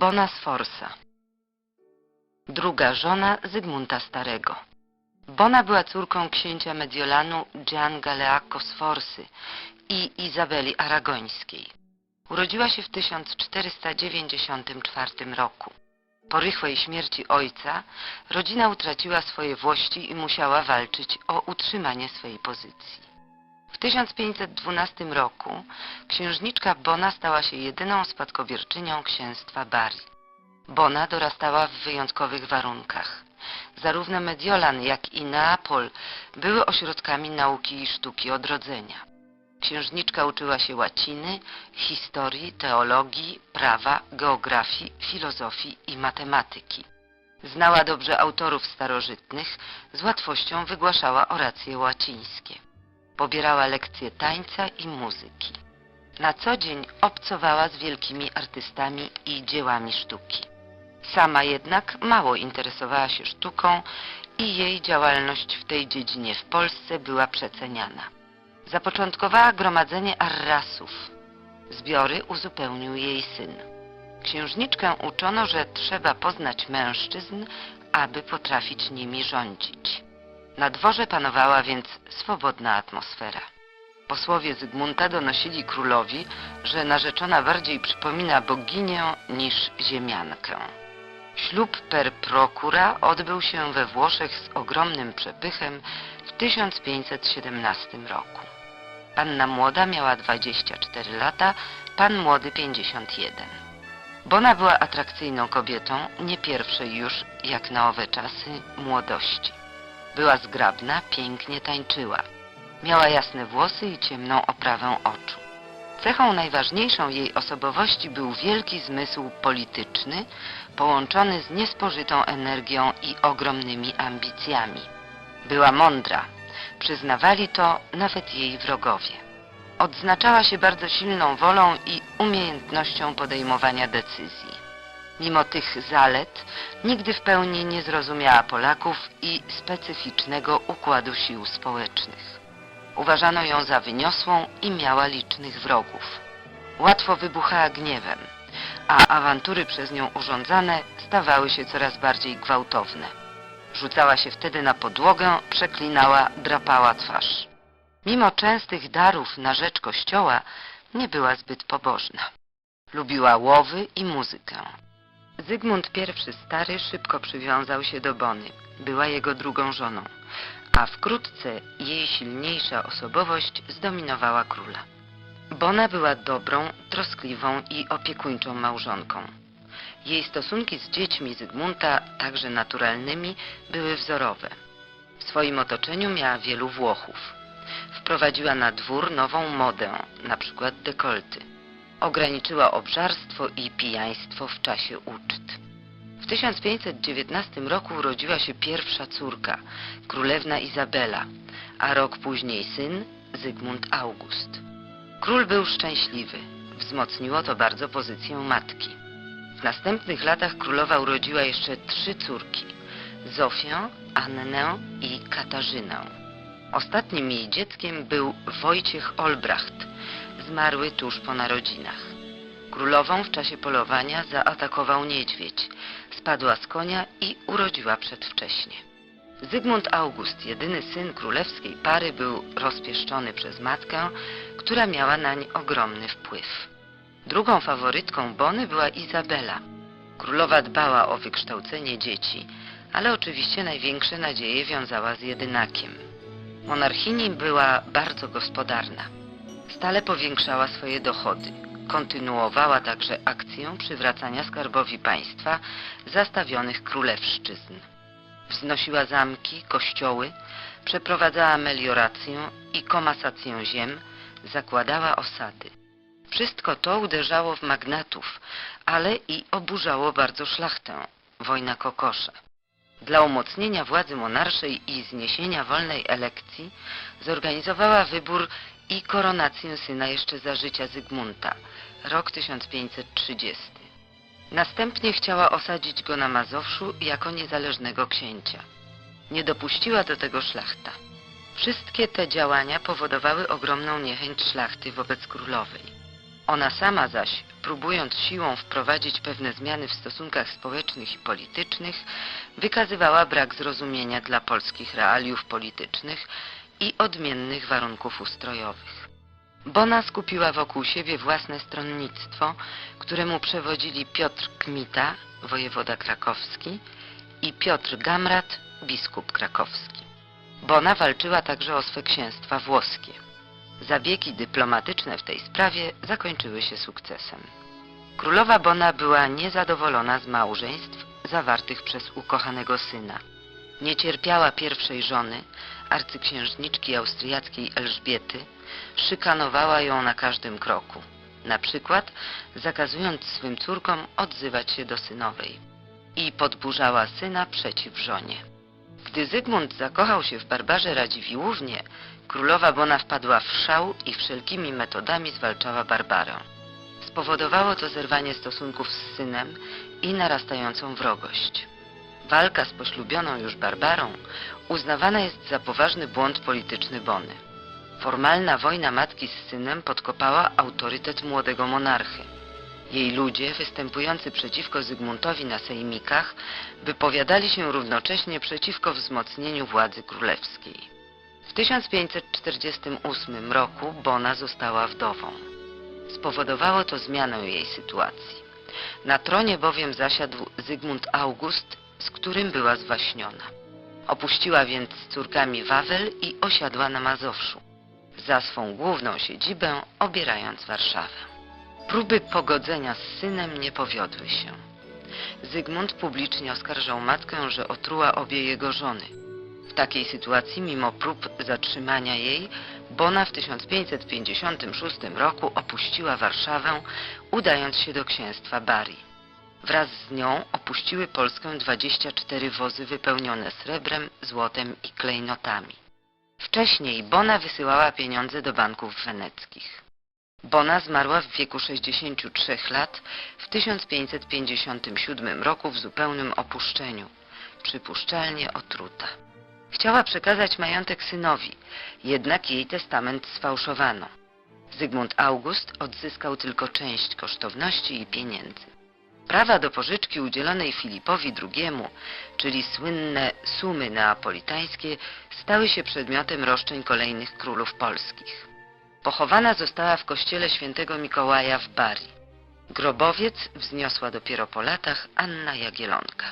Bona Sforza Druga żona Zygmunta Starego Bona była córką księcia Mediolanu Gian Galeacco Sforsy i Izabeli Aragońskiej. Urodziła się w 1494 roku. Po rychłej śmierci ojca rodzina utraciła swoje włości i musiała walczyć o utrzymanie swej pozycji. W 1512 roku księżniczka Bona stała się jedyną spadkobierczynią księstwa Bari. Bona dorastała w wyjątkowych warunkach. Zarówno Mediolan, jak i Neapol były ośrodkami nauki i sztuki odrodzenia. Księżniczka uczyła się łaciny, historii, teologii, prawa, geografii, filozofii i matematyki. Znała dobrze autorów starożytnych, z łatwością wygłaszała oracje łacińskie. Pobierała lekcje tańca i muzyki. Na co dzień obcowała z wielkimi artystami i dziełami sztuki. Sama jednak mało interesowała się sztuką i jej działalność w tej dziedzinie w Polsce była przeceniana. Zapoczątkowała gromadzenie arrasów. Zbiory uzupełnił jej syn. Księżniczkę uczono, że trzeba poznać mężczyzn, aby potrafić nimi rządzić. Na dworze panowała więc swobodna atmosfera. Posłowie Zygmunta donosili królowi, że narzeczona bardziej przypomina boginię niż ziemiankę. Ślub per procura odbył się we Włoszech z ogromnym przepychem w 1517 roku. Panna młoda miała 24 lata, pan młody 51. Bona była atrakcyjną kobietą, nie pierwszej już, jak na owe czasy, młodości. Była zgrabna, pięknie tańczyła. Miała jasne włosy i ciemną oprawę oczu. Cechą najważniejszą jej osobowości był wielki zmysł polityczny, połączony z niespożytą energią i ogromnymi ambicjami. Była mądra, przyznawali to nawet jej wrogowie. Odznaczała się bardzo silną wolą i umiejętnością podejmowania decyzji. Mimo tych zalet nigdy w pełni nie zrozumiała Polaków i specyficznego układu sił społecznych. Uważano ją za wyniosłą i miała licznych wrogów. Łatwo wybuchała gniewem, a awantury przez nią urządzane stawały się coraz bardziej gwałtowne. Rzucała się wtedy na podłogę, przeklinała, drapała twarz. Mimo częstych darów na rzecz kościoła, nie była zbyt pobożna. Lubiła łowy i muzykę. Zygmunt I Stary szybko przywiązał się do Bony. Była jego drugą żoną, a wkrótce jej silniejsza osobowość zdominowała króla. Bona była dobrą, troskliwą i opiekuńczą małżonką. Jej stosunki z dziećmi Zygmunta, także naturalnymi, były wzorowe. W swoim otoczeniu miała wielu Włochów. Wprowadziła na dwór nową modę, na przykład dekolty. Ograniczyła obżarstwo i pijaństwo w czasie uczt. W 1519 roku urodziła się pierwsza córka, królewna Izabela, a rok później syn, Zygmunt August. Król był szczęśliwy. Wzmocniło to bardzo pozycję matki. W następnych latach królowa urodziła jeszcze trzy córki. Zofię, Annę i Katarzynę. Ostatnim jej dzieckiem był Wojciech Olbracht, zmarły tuż po narodzinach. Królową w czasie polowania zaatakował niedźwiedź, spadła z konia i urodziła przedwcześnie. Zygmunt August, jedyny syn królewskiej pary, był rozpieszczony przez matkę, która miała nań ogromny wpływ. Drugą faworytką Bony była Izabela. Królowa dbała o wykształcenie dzieci, ale oczywiście największe nadzieje wiązała z jedynakiem. Monarchini była bardzo gospodarna. Stale powiększała swoje dochody. Kontynuowała także akcję przywracania skarbowi państwa zastawionych królewszczyzn. Wznosiła zamki, kościoły, przeprowadzała meliorację i komasację ziem, zakładała osady. Wszystko to uderzało w magnatów, ale i oburzało bardzo szlachtę, wojna kokosza. Dla umocnienia władzy monarszej i zniesienia wolnej elekcji zorganizowała wybór i koronację syna jeszcze za życia Zygmunta, rok 1530. Następnie chciała osadzić go na Mazowszu jako niezależnego księcia. Nie dopuściła do tego szlachta. Wszystkie te działania powodowały ogromną niechęć szlachty wobec królowej. Ona sama zaś, próbując siłą wprowadzić pewne zmiany w stosunkach społecznych i politycznych, wykazywała brak zrozumienia dla polskich realiów politycznych i odmiennych warunków ustrojowych. Bona skupiła wokół siebie własne stronnictwo, któremu przewodzili Piotr Kmita, wojewoda krakowski, i Piotr Gamrat, biskup krakowski. Bona walczyła także o swe księstwa włoskie. Zabiegi dyplomatyczne w tej sprawie zakończyły się sukcesem. Królowa Bona była niezadowolona z małżeństw zawartych przez ukochanego syna. Nie cierpiała pierwszej żony, arcyksiężniczki austriackiej Elżbiety, szykanowała ją na każdym kroku. Na przykład zakazując swym córkom odzywać się do synowej i podburzała syna przeciw żonie. Gdy Zygmunt zakochał się w Barbarze Radziwiłłównie, królowa Bona wpadła w szał i wszelkimi metodami zwalczała Barbarę. Spowodowało to zerwanie stosunków z synem i narastającą wrogość. Walka z poślubioną już Barbarą uznawana jest za poważny błąd polityczny Bony. Formalna wojna matki z synem podkopała autorytet młodego monarchy. Jej ludzie, występujący przeciwko Zygmuntowi na sejmikach, wypowiadali się równocześnie przeciwko wzmocnieniu władzy królewskiej. W 1548 roku Bona została wdową. Spowodowało to zmianę jej sytuacji. Na tronie bowiem zasiadł Zygmunt August, z którym była zwaśniona. Opuściła więc z córkami Wawel i osiadła na Mazowszu, za swą główną siedzibę obierając Warszawę. Próby pogodzenia z synem nie powiodły się. Zygmunt publicznie oskarżał matkę, że otruła obie jego żony. W takiej sytuacji, mimo prób zatrzymania jej, Bona w 1556 roku opuściła Warszawę, udając się do księstwa Bari. Wraz z nią opuściły Polskę 24 wozy wypełnione srebrem, złotem i klejnotami. Wcześniej Bona wysyłała pieniądze do banków weneckich. Bona zmarła w wieku 63 lat w 1557 roku w zupełnym opuszczeniu, przypuszczalnie otruta. Chciała przekazać majątek synowi, jednak jej testament sfałszowano. Zygmunt August odzyskał tylko część kosztowności i pieniędzy. Prawa do pożyczki udzielonej Filipowi II, czyli słynne sumy neapolitańskie, stały się przedmiotem roszczeń kolejnych królów polskich. Pochowana została w kościele świętego Mikołaja w Bari. Grobowiec wzniosła dopiero po latach Anna Jagielonka.